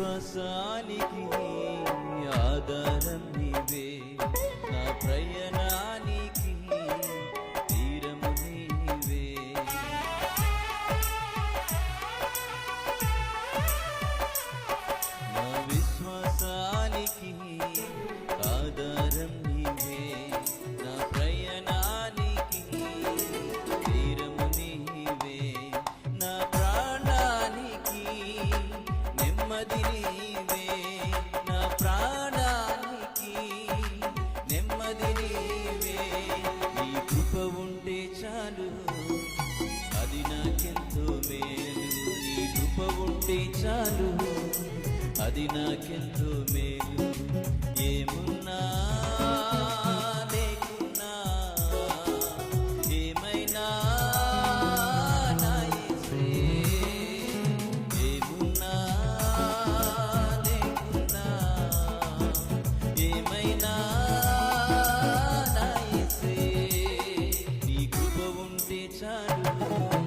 విశ్వాసానికి ఆధారం నీవే. నా ప్రయ నెమ్మది నీవే. నా ప్రాణానికి నెమ్మది నీవే. నీ కృప ఉంటే చాలు. అది నాకెంతో మేలు. నీ కృప ఉంటే చాలు. అది నాకెంతో మేలు. ఏమున్నా నా యేసే. నీ కృప ఉంటే చాలు